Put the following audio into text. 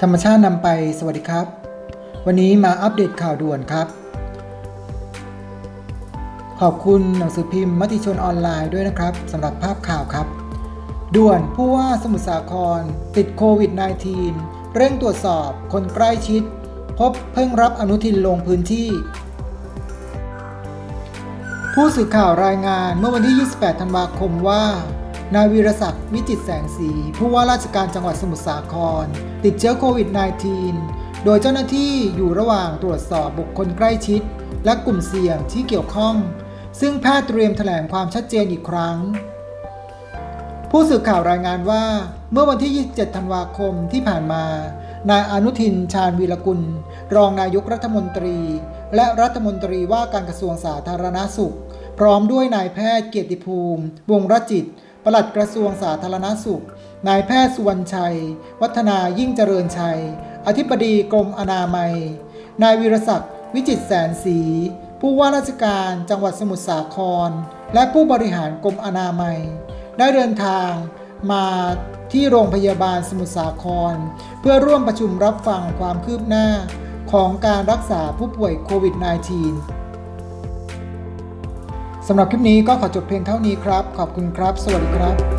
ธรรมชาตินำไปสวัสดีครับ วันนี้มาอัปเดตข่าวด่วนครับ ขอบคุณหนังสือพิมพ์มติชนออนไลน์ด้วยนะครับสำหรับภาพข่าวครับ ด่วนผู้ว่าสมุทรสาครติดโควิด -19 เร่งตรวจสอบคนใกล้ชิด พบเพิ่งรับอนุทินลงพื้นที่ผู้สื่อข่าวรายงานเมื่อวันที่ 28 ธันวาคมว่า นายวีรศักดิ์วิจิตแสงสี ผู้ว่าราชการจังหวัดสมุทรสาคร ติดเชื้อโควิด -19 โดยเจ้าหน้าที่อยู่ระหว่างตรวจสอบบุคคลใกล้ชิด และกลุ่มเสี่ยงที่เกี่ยวข้อง ซึ่งแพทย์เตรียมแถลงความชัดเจนอีกครั้ง ผู้สื่อข่าวรายงานว่า เมื่อวันที่ 27 ธันวาคมที่ผ่านมานายอนุทินชาญวีรกุล รองนายกรัฐมนตรี และรัฐมนตรีว่าการกระทรวงสาธารณสุข พร้อมด้วยนายแพทย์เกียรติภูมิ วงรจิต ปลัดกระทรวงสาธารณสุข นายแพทย์สุวรรณชัย วัฒนายิ่งเจริญชัย อธิบดีกรมอนามัย นายวีรศักดิ์วิจิตแสนสีผู้ว่าราชการจังหวัดสมุทรสาคร และผู้บริหารกรมอนามัย ได้เดินทางมาที่โรงพยาบาลสมุทรสาคร เพื่อร่วมประชุมรับฟังความคืบหน้าของการรักษาผู้ป่วยโควิด -19 สำหรับคลิปนี้ก็ขอจบเพียงเท่านี้ครับ ขอบคุณครับ สวัสดีครับ